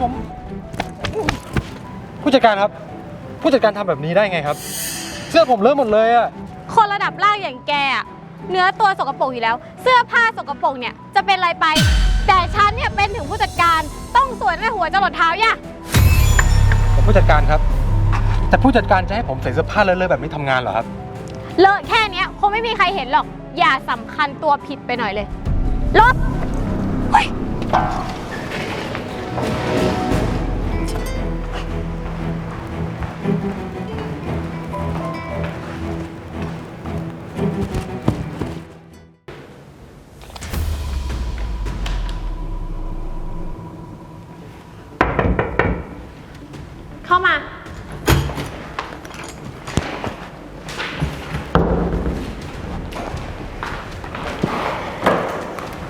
ครับผม ผู้จัดการครับ ผู้จัดการทำแบบนี้ได้ไงครับ เสื้อผมเลอะหมดเลยอะคนระดับล่างอย่างแกอะเนื้อตัวสกปรกอยู่แล้ว เสื้อผ้าสกปรกเนี่ยจะเป็นอะไรไป แต่ฉันเนี่ยเป็นถึงผู้จัดการต้องสวยตั้งแต่หัวจรดเท้าย่ะแต่ผู้จัดการครับ แต่ผู้จัดการจะให้ผมใส่เสื้อผ้าเลอะๆแบบนี้ทำงานเหรอครับ เลอะแค่เนี้ยคงไม่มีใครเห็นหรอก อย่าสำคัญตัวผิดไปหน่อยเลยลบเฮ้ย เข้ามา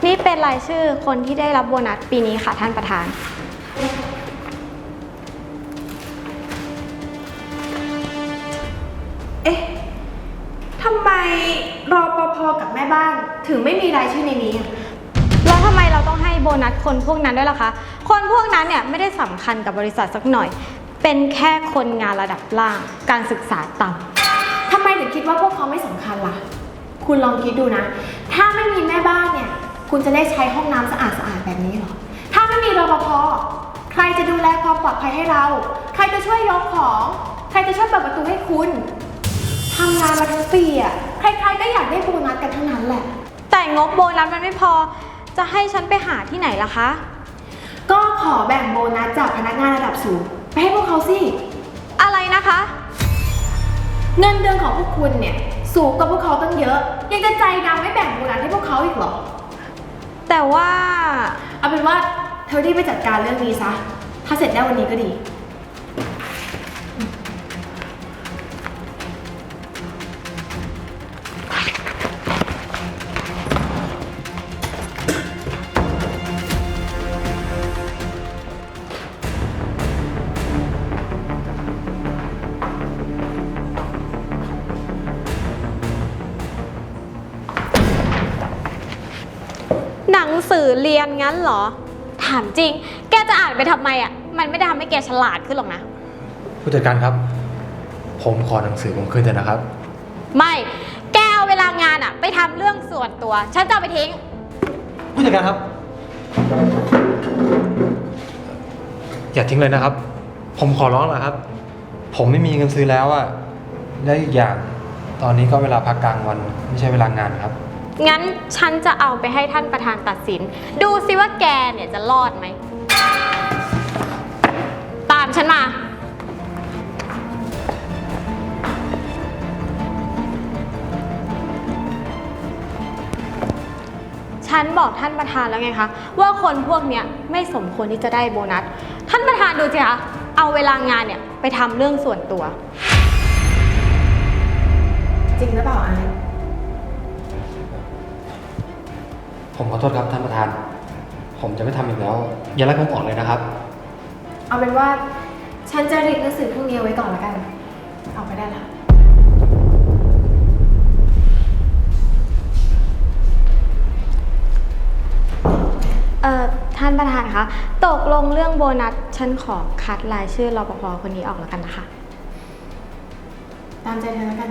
นี่เป็นรายชื่อคนที่ได้รับโบนัสปีนี้ค่ะท่านประธาน กับแม่บ้านถึงไม่มีรายชื่อในนี้อะแล้วทำไมเราต้องให้โบนัสคนพวกนั้นด้วยล่ะคะ คนพวกนั้นเนี่ยไม่ได้สำคัญกับบริษัทสักหน่อย เป็นแค่คนงานระดับล่าง การศึกษาต่ำทำไมถึงคิดว่าพวกเขาไม่สำคัญล่ะ คุณลองคิดดูนะ ถ้าไม่มีแม่บ้านเนี่ย คุณจะได้ใช้ห้องน้ำสะอาดสะอาดๆแบบนี้เหรอ ถ้าไม่มีรปภใครจะดูแลความปลอดภัยให้เรา ใครจะช่วยยกของ ใครจะช่วยเปิดประตูให้คุณทำงานมาทั้งปีอะ ใครๆก็อยากได้โบนัสกันทั้งนั้นแหละ แต่งบโบนัสมันไม่พอ จะให้ฉันไปหาที่ไหนล่ะคะ ก็ขอแบ่งโบนัสจากพนักงานระดับสูงไปให้พวกเขาสิ อะไรนะคะ เงินเดือนของพวกคุณเนี่ย สูงกว่าพวกเขาตั้งเยอะ ยังจะใจดำไม่แบ่งโบนัสให้พวกเขาอีกเหรอ แต่ว่า เอาเป็นว่าเธอรีบไปจัดการเรื่องนี้ซะ ถ้าเสร็จได้วันนี้ก็ดี อเรียนงั้นเหรอ ถามจริง แกจะอ่านไปทำไมอะ มันไม่ได้ทำให้แกฉลาดขึ้นหรอกนะ ผู้จัดการครับ ผมขอหนังสือผมคืนเถอะนะครับ ไม่ แกเอาเวลางานอะ ไปทำเรื่องส่วนตัว ฉันจะเอาไปทิ้ง ผู้จัดการครับ อย่าทิ้งเลยนะครับ ผมขอร้องนะครับ ผมไม่มีเงินซื้อแล้วอะและอีกอย่างตอนนี้ก็เวลาพักกลางวันไม่ใช่เวลางานครับ งั้นฉันจะเอาไปให้ท่านประธานตัดสิน ดูซิว่าแกเนี่ยจะรอดไหม ตามฉันมา ฉันบอกท่านประธานแล้วไงคะ ว่าคนพวกเนี้ยไม่สมควรที่จะได้โบนัส ท่านประธานดูสิคะ เอาเวลางานเนี่ยไปทำเรื่องส่วนตัว จริงหรือเปล่าไอ ผมขอโทษครับท่านประธาน ผมจะไม่ทำอีกแล้ว อย่าไล่ผมออกเลยนะครับ เอาเป็นว่าฉันจะรีบหนังสือพรุ่งนี้เอาไว้ก่อนแล้วกัน เอาไปได้ละเอ่อท่านประธานคะ ตกลงเรื่องโบนัส ฉันขอคัดรายชื่อรปภคนนี้ออกแล้วกันนะคะ ตามใจเธอแล้วกัน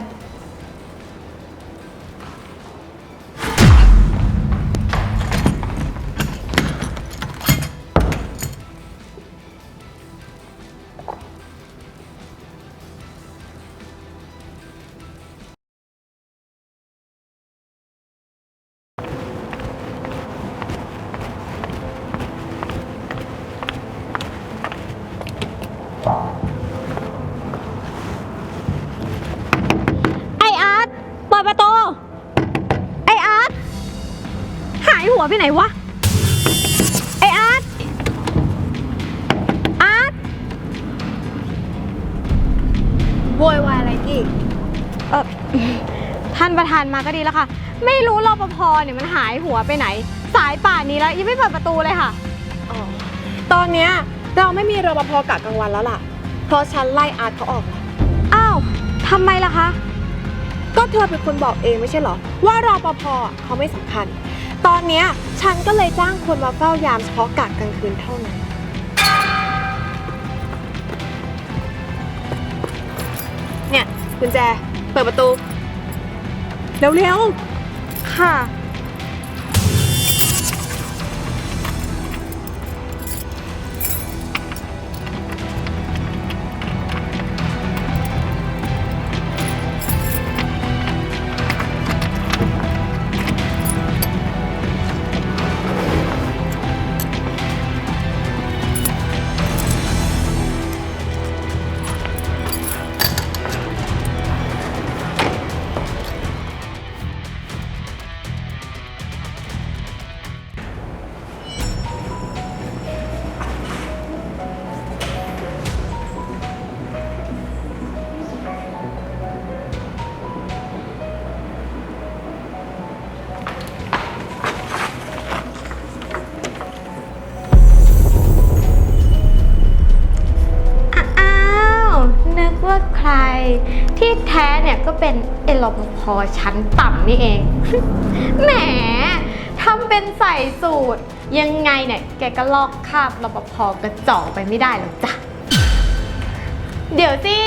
หายหัวไปไหนวะ ไออาร์ต อาร์ตโวยวายอะไรอีกเออท่านประธานมาก็ดีแล้วค่ะ ไม่รู้รปภเนี่ยมันหายหัวไปไหน สายป่านนี้แล้วยังไม่เปิดประตูเลยค่ะ อ๋อ ตอนเนี้ยเราไม่มีรปภกะกลางวันแล้วล่ะ เพราะฉันไล่อาร์ตเขาออกแล้วอ้าวทำไมล่ะคะ ก็เธอเป็นคนบอกเองไม่ใช่เหรอ ว่ารปภอะเขาไม่สำคัญ ตอนนี้ฉันก็เลยจ้างคนมาเฝ้ายามเฉพาะกะกลางคืนเท่านั้น เนี่ยกุญแจ เปิดประตู เร็วๆ ค่ะ ที่แท้เนี่ยก็เป็นเอลปพชั้นต่ำนี่เอง แหมทำเป็นใส่สูตร ยังไงเนี่ย แกก็ลอกคราบรปภกระจอกไปไม่ได้หรอกจ้ะ เดี๋ยวสิ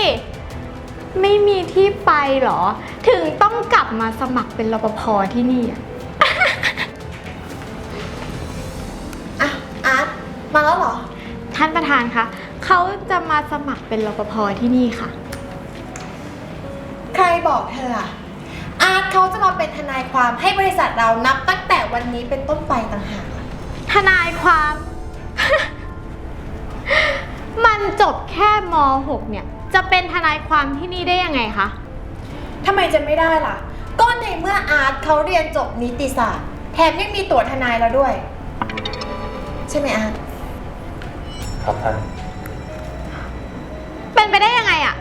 ไม่มีที่ไปเหรอ ถึงต้องกลับมาสมัครเป็นรปภที่นี่อะๆอะอาร์ตมาแล้วเหรอ ท่านประธานคะเขาจะมาสมัครเป็นรปภที่นี่ค่ะใคร บอกเธออะอาร์ตเขาจะมาเป็นทนายความให้บริษัทเรานับตั้งแต่วันนี้เป็นต้นไปต่างหากอะทนายความ มันจบแค่ม .6 เนี่ย จะเป็นทนายความที่นี่ได้ยังไงคะ ทำไมจะไม่ได้ล่ะ ก็ในเมื่ออาร์ตเขาเรียนจบนิติศาสตร์ แถมยังมีตั๋วทนายแล้วด้วย ใช่ไหมอาร์ตครับท่าน เป็นไปได้ยังไงอะ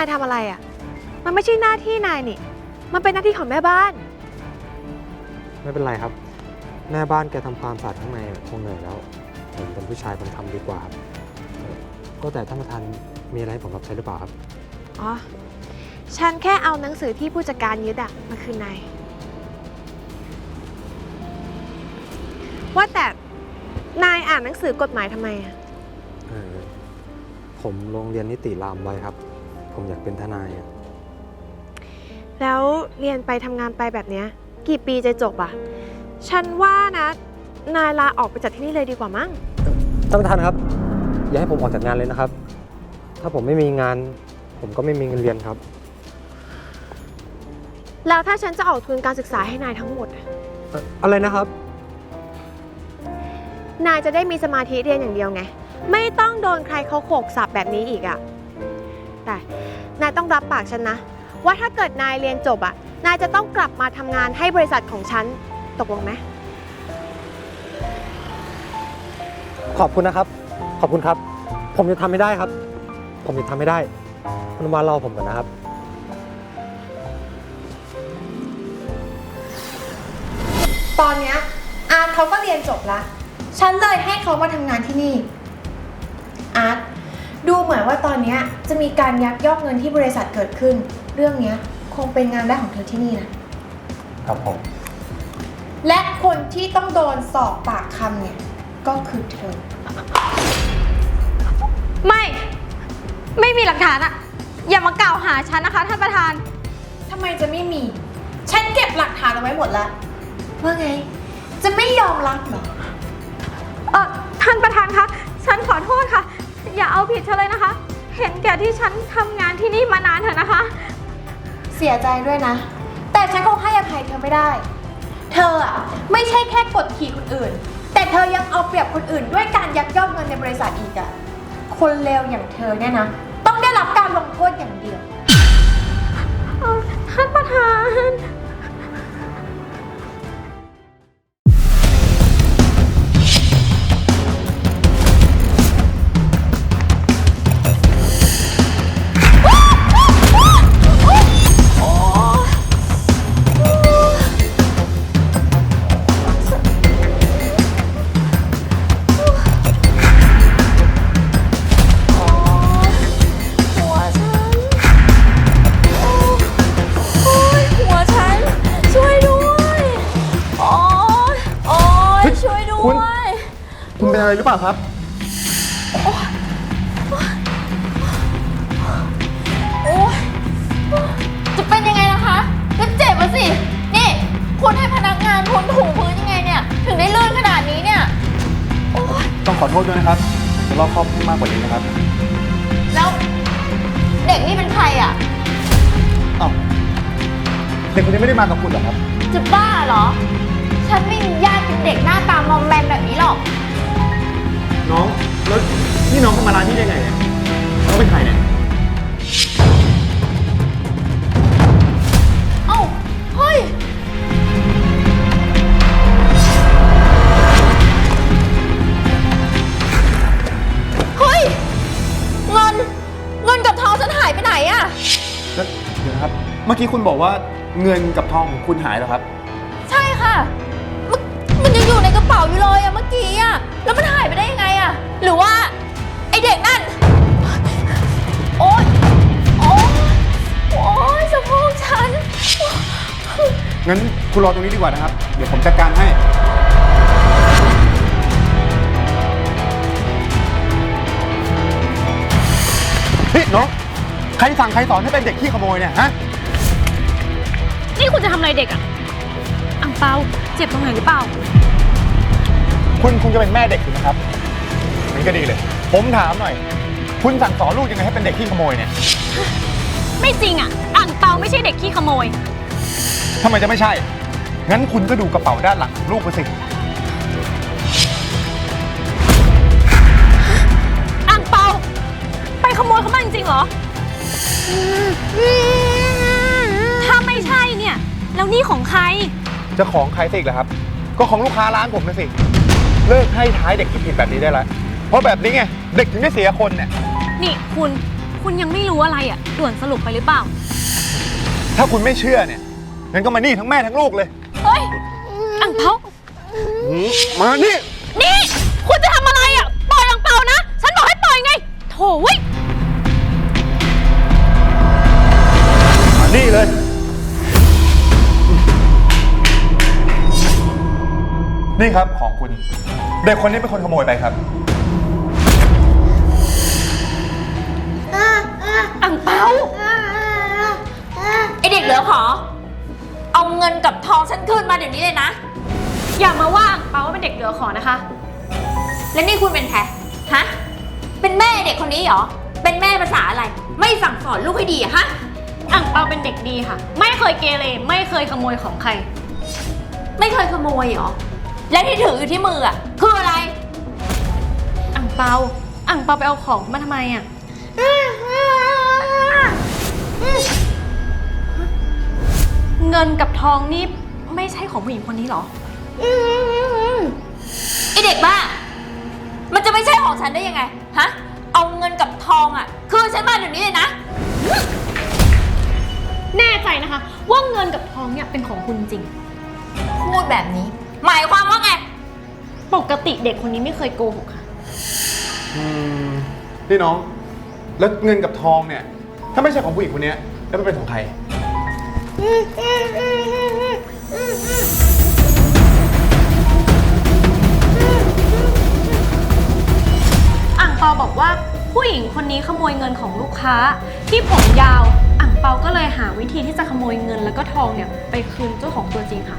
ายทำอะไรอะ่ะ มันไม่ใช่หน้าที่นายนี่ มันเป็นหน้าที่ของแม่บ้าน ไม่เป็นไรครับ แม่บ้านแกทำความสะอาดข้างในคงเหนื่อยแล้ว ผมเป็นผู้ชายผมทำดีกว่าครับเอ่อก็แต่ท่านประธานมีอะไรให้ผมรับใช้หรือเปล่าครับ อ๋อ ฉันแค่เอาหนังสือที่ผู้จัดการยึดอะมาคืนนาย ว่าแต่นายอ่านหนังสือกฎหมายทำไมอะ เออผมลงเรียนนิติรามไว้ครับ ผมอยากเป็นทนายอะแล้วเรียนไปทำงานไปแบบเนี้ย กี่ปีจะจบอะฉันว่านะ นายลาออกไปจากที่นี่เลยดีกว่ามั้ง ท่านประธานครับ อย่าให้ผมออกจากงานเลยนะครับ ถ้าผมไม่มีงาน ผมก็ไม่มีเงินเรียนครับ แล้วถ้าฉันจะออกทุนการศึกษาให้นายทั้งหมดอะเอ่ออะไรนะครับ นายจะได้มีสมาธิเรียนอย่างเดียวไง ไม่ต้องโดนใครเขาโขกสับแบบนี้อีกอะ แต่นายต้องรับปากฉันนะ ว่าถ้าเกิดนายเรียนจบอะนายจะต้องกลับมาทำงานให้บริษัทของฉัน ตกลงไหม ขอบคุณนะครับ ขอบคุณครับ ผมจะทำไม่ได้ครับ ผมจะทำไม่ได้ คุณมารอผมก่อนนะครับ ตอนเนี้ยอาร์ตเขาก็เรียนจบละ ฉันเลยให้เขามาทำงานที่นี่ อาร์ต ดูเหมือนว่าตอนเนี้ยจะมีการยักยอกเงินที่บริษัทเกิดขึ้น เรื่องเนี้ยคงเป็นงานแรกของเธอที่นี่นะ ครับผม และคนที่ต้องโดนสอบปากคำเนี่ย ก็คือเธอ ไม่ ไม่มีหลักฐานอะอย่ามากล่าวหาฉันนะคะท่านประธาน ทำไมจะไม่มี ฉันเก็บหลักฐานเอาไว้หมดแล้ว ว่าไง จะไม่ยอมรับเหรอ เออท่านประธานคะ ฉันขอโทษค่ะ อย่าเอาผิดฉันเลยนะคะ เห็นแก่ที่ฉันทำงานที่นี่มานานเถอะนะคะ เสียใจด้วยนะ แต่ฉันคงให้อภัยเธอไม่ได้ เธออะไม่ใช่แค่กดขี่คนอื่น แต่เธอยังเอาเปรียบคนอื่น ด้วยการยักยอกเงินในบริษัทอีกอะคนเลวอย่างเธอเนี่ยนะ ต้องได้รับการลงโทษอย่างเดียว เอ่อท่านประธานหัวฉันโอ้ยหัวฉัน อะไรหรือเปล่าครับ โอ้ยจะเป็นยังไงล่ะคะก็เจ็บอะสิ นี่ คุณให้พนักงานคุณถูพื้นยังไงเนี่ย ถึงได้ลื่นขนาดนี้เนี่ย โอ้ยต้องขอโทษด้วยนะครับจะรอบครอบให้มากกว่านี้นะครับแล้ว เด็กนี่เป็นใครอะอ้าวเด็กคนนี้ไม่ได้มากับคุณเหรอครับ จะบ้าเหรอ ฉันไม่มีญาติเป็นเด็กหน้าตามอมแมมแบบนี้หรอก น้อง แล้วนี่น้องเข้ามาร้านที่ได้ไงเนี่ยเขาเป็นใครเนี่ย เอ้า เฮ้ย เฮ้ย เงิน เงินกับทองฉันหายไปไหนอะ แล้วเดี๋ยวนะครับ เมื่อกี้คุณบอกว่าเงินกับทองของคุณหายเหรอครับ ใช่ค่ะ มันมันยังอยู่ในกระเป๋าอยู่เลยอะเมื่อกี้อะแล้วมันหาย หรือว่า ไอเด็กนั่น โอ๊ย โอ๊ย โอ๊ยสะโพกฉัน งั้นคุณรอตรงนี้ดีกว่านะครับ เดี๋ยวผมจัดการให้ นี่น้อง ใครสั่งใครสอนให้เป็นเด็กขี้ขโมยเนี่ยฮะ นี่คุณจะทำอะไรเด็กอะอังเปาเจ็บตรงไหนหรือเปล่า คุณคงจะเป็นแม่เด็กถูกไหมครับ นี่ก็ดีเลย ผมถามหน่อย คุณสั่งสอนลูกยังไงให้เป็นเด็กขี้ขโมยเนี่ยไม่จริงอะอังเปาไม่ใช่เด็กขี้ขโมย ทำไมจะไม่ใช่ งั้นคุณก็ดูกระเป๋าด้านหลังของลูกไปสิอังเปา ไปขโมยเขามาจริงๆเหรอ ถ้าไม่ใช่เนี่ย แล้วนี่ของใคร จะของใครสิอีกล่ะครับ ก็ของลูกค้าร้านผมนะสิ เลิกให้ท้ายเด็กผิดๆแบบนี้ได้แล้ว เพราะแบบนี้ไงเด็กถึงได้เสียคนเนี่ย นี่คุณ คุณยังไม่รู้อะไรอะด่วนสรุปไปหรือเปล่า ถ้าคุณไม่เชื่อเนี่ยงั้นก็มานี่ทั้งแม่ทั้งลูกเลย เฮ้ย อังเปาหืมมานี่ นี่ คุณจะทำอะไรอะปล่อยอังเปานะ ฉันบอกให้ปล่อยไง โถเว้ย มานี่เลย นี่ครับของคุณ เด็กคนนี้เป็นคนขโมยไปครับ เปาไอเด็กเหลือขอ เอาเงินกับทองฉันคืนมาเดี๋ยวนี้เลยนะ อย่ามาว่าอังเปาว่าเป็นเด็กเหลือขอนะคะ และนี่คุณเป็นใครฮะ เป็นแม่เด็กคนนี้เหรอ เป็นแม่ภาษาอะไร ไม่สั่งสอนลูกให้ดีอะฮะ อังเปาเป็นเด็กดีค่ะ ไม่เคยเกเรไม่เคยขโมยของใคร ไม่เคยขโมยเหรอ และที่ถืออยู่ที่มืออะคืออะไร อังเปาอังเปาไปเอาของมาทำไมอะ เงินกับทองนี่ไม่ใช่ของผู้หญิงคนนี้เหรอ ไอเด็กบ้า มันจะไม่ใช่ของฉันได้ยังไง ฮะ เอาเงินกับทองอะคือฉันมาเดี๋ยวนี้เลยนะ แน่ใจนะคะ ว่าเงินกับทองเนี่ยเป็นของคุณจริง พูดแบบนี้ หมายความว่าไง ปกติเด็กคนนี้ไม่เคยโกหกค่ะ อืมนี่น้อง แล้วเงินกับทองเนี่ย ถ้าไม่ใช่ของผู้หญิงคนเนี้ยแล้วมันเป็นของใคร อ่างเปาบอกว่าผู้หญิงคนนี้ขโมยเงินของลูกค้า ที่ผมยาวอ่างเปาก็เลยหาวิธีที่จะขโมยเงินแล้วก็ทองเนี่ยไปคืนเจ้าของตัวจริงค่ะ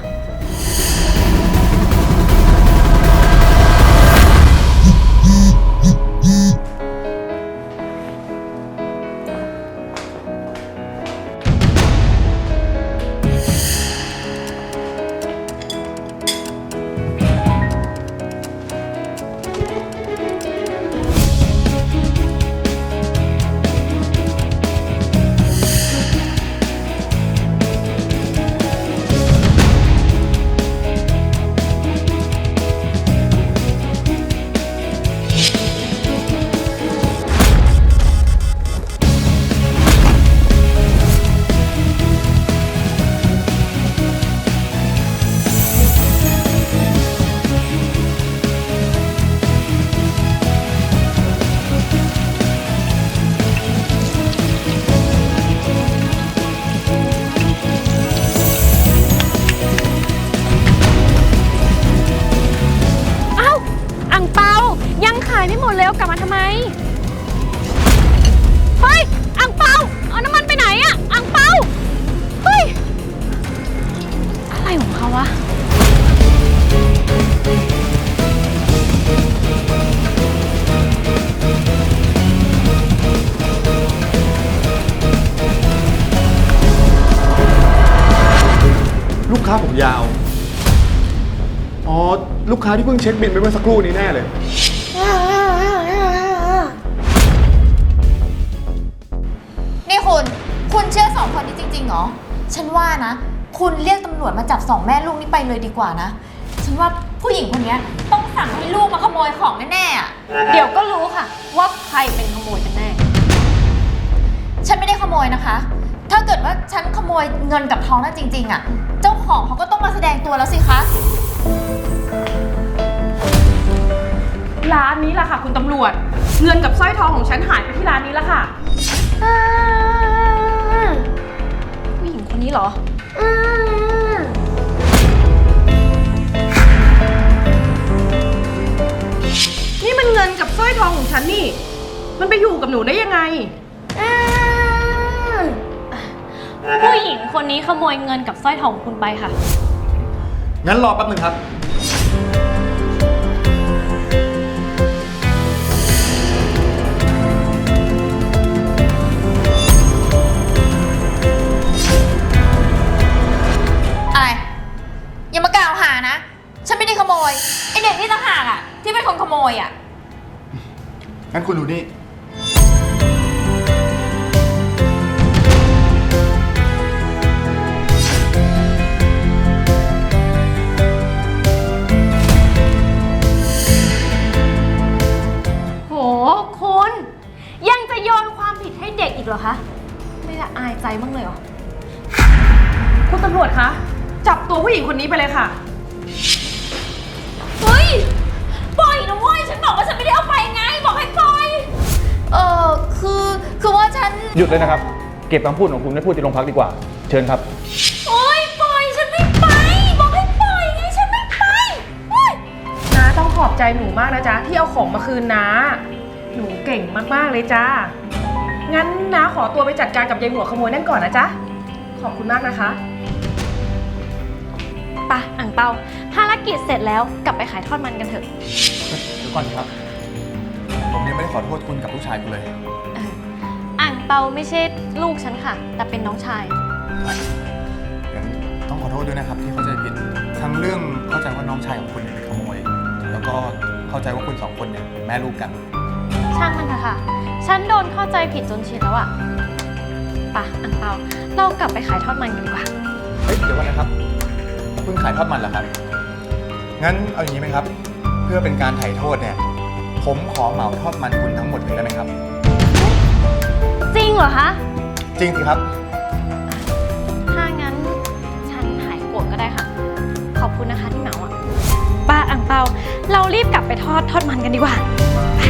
าที่เพิ่งเช็คบินไปเมื่อสักครู่นี้แน่เลย นี่คุณ คุณเชื่อสองคนนี้จริงๆเหรอ ฉันว่านะ คุณเรียกตำรวจมาจับสองแม่ลูกนี้ไปเลยดีกว่านะ ฉันว่าผู้หญิงคนเนี้ยต้องสั่งให้ลูกมาขโมยของแน่ๆอะเดี๋ยวก็รู้ค่ะ ว่าใครเป็นขโมยกันแน่ ฉันไม่ได้ขโมยนะคะ ถ้าเกิดว่าฉันขโมยเงินกับทองนั่นจริง ๆอะเจ้าของเขาก็ต้องมาแสดงตัวแล้วสิคะ ร้านนี้แหละค่ะ คุณตำรวจ เงินกับสร้อยทองของฉันหายไปที่ร้านนี้แล้วค่ะผู้หญิงคนนี้เหรอนี่มันเงินกับสร้อยทองของฉันนี่ มันไปอยู่กับหนูได้ยังไงผู้หญิงคนนี้ขโมยเงินกับสร้อยทองของคุณไปค่ะ งั้นรอแป๊บหนึ่งครับ ขโมยไอเด็กนี่ต่างหากอะที่เป็นคนขโมยอะงั้นคุณดูนี่ เก็บคำพูดของคุณไม่พูดที่โรงพักดีกว่า เชิญครับ โอ๊ยปล่อยฉันไม่ไป บอกให้ปล่อยไงฉันไม่ไปเฮ้ยน้าต้องขอบใจหนูมากนะจ๊ะที่เอาของมาคืนน้า หนูเก่งมากๆเลยจ้า งั้นน้าขอตัวไปจัดการกับยายหัวขโมยนั่นก่อนนะจ๊ะ ขอบคุณมากนะคะปะอ่างเปาภารกิจเสร็จแล้วกลับไปขายทอดมันกันเถอะ เดี๋ยวก่อนครับ ผมยังไม่ได้ขอโทษคุณกับลูกชายคุณเลย เอออ่างเปาไม่ใช่ลูกฉันค่ะ แต่เป็นน้องชาย งั้นต้องขอโทษด้วยนะครับที่เข้าใจผิด ทั้งเรื่องเข้าใจว่าน้องชายของคุณเนี่ยเป็นขโมย แล้วก็เข้าใจว่าคุณสองคนเนี่ยเป็นแม่ลูกกัน ช่างมันเถอะค่ะ ฉันโดนเข้าใจผิดจนชินแล้วอะปะอ่างเปา เรากลับไปขายทอดมันกันดีกว่า เฮ้ยเดี๋ยวก่อนนะครับคุณขายทอดมันเหรอครับ งั้นเอาอย่างนี้ไหมครับ เพื่อเป็นการไถ่โทษเนี่ย ผมขอเหมาทอดมันคุณทั้งหมดเลยได้ไหมครับจริ งเหรอคะจริงสิครับ ถ้างั้นฉันหายโกรธก็ได้ค่ะ ขอบคุณนะคะที่เหมาอะ ป้าอ่างเปา เรารีบกลับไปทอดทอดมันกันดีกว่าไป